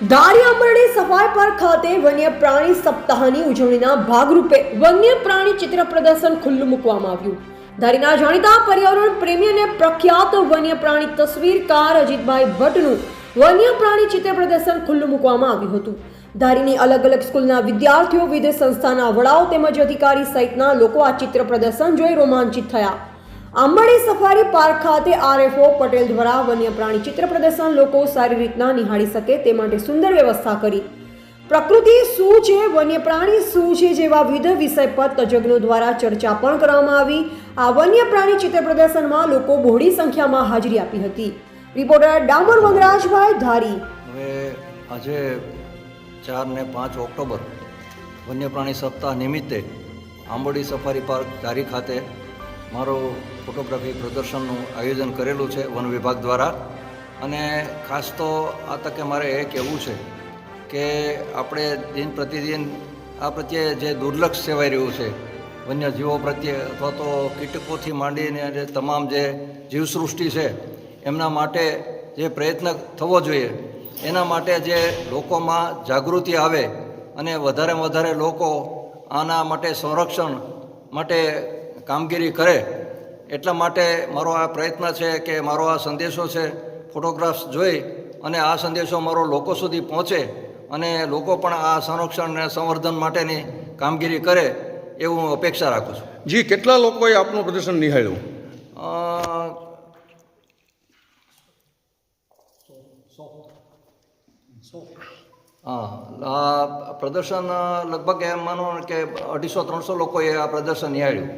દારિયામરડી સફાઈ પાર્ક ખાતે વન્ય પ્રાણી સપ્તાહની ઉજવણીના ભાગરૂપે વન્ય પ્રાણી ચિત્ર પ્રદર્શન ખુલ્લું મૂકવામાં આવ્યું. ધારીના જાણીતા પર્યાવરણ પ્રેમી અને પ્રખ્યાત વન્ય પ્રાણી તસવીરકાર અજીતભાઈ ભટ્ટનું વન્ય પ્રાણી ચિત્ર પ્રદર્શન ખુલ્લું મૂકવામાં આવ્યું હતું. ધારીની અલગ અલગ સ્કૂલના વિદ્યાર્થીઓ, વિવિધ સંસ્થાના વડાઓ તેમજ અધિકારી સહિતના લોકો આ ચિત્ર પ્રદર્શન જોઈ રોમાંચિત થયા. આંબાડી સફારી પાર્ક ખાતે આરએફઓ પટેલ દ્વારા વન્ય પ્રાણી ચિત્ર પ્રદર્શન લોકો સારી રીતના નિહાળી શકે તે માટે સુંદર વ્યવસ્થા કરી. પ્રકૃતિ શું છે વન્ય પ્રાણી શું છે જેવા વિવિધ વિષય પર તજજ્ઞો દ્વારા ચર્ચા પણ કરવામાં આવી. આ વન્ય પ્રાણી ચિત્ર પ્રદર્શનમાં લોકો બહોળી સંખ્યામાં હાજરી આપી હતી. રિપોર્ટર ડામર વનરાજભાઈ ધારી. હવે આજે ચાર ને પાંચ ઓક્ટોબર વન્ય પ્રાણી સપ્તાહ નિમિત્તે આંબોડી સફારી પાર્ક ધારી ખાતે મારું ફોટોગ્રાફી પ્રદર્શનનું આયોજન કરેલું છે વન વિભાગ દ્વારા. અને ખાસ તો આ તકે મારે એ કહેવું છે કે આપણે દિન પ્રતિદિન આ પ્રત્યે જે દુર્લક્ષ સેવાઈ રહ્યું છે, વન્યજીવો પ્રત્યે અથવા તો કીટકોથી માંડીને જે તમામ જે જીવસૃષ્ટિ છે, એમના માટે જે પ્રયત્ન થવો જોઈએ, એના માટે જે લોકોમાં જાગૃતિ આવે અને વધારેમાં વધારે લોકો આના માટે સંરક્ષણ માટે કામગીરી કરે એટલા માટે મારો આ પ્રયત્ન છે કે મારો આ સંદેશો છે ફોટોગ્રાફ્સ જોઈ અને આ સંદેશો મારો લોકો સુધી પહોંચે અને લોકો પણ આ સંરક્ષણ અને સંવર્ધન માટેની કામગીરી કરે એવું હું અપેક્ષા રાખું છું. જી કેટલા લોકોએ આપનું પ્રદર્શન નિહાળ્યું? હા આ પ્રદર્શન લગભગ એમ માનો કે અઢીસો ત્રણસો લોકોએ આ પ્રદર્શન નિહાળ્યું.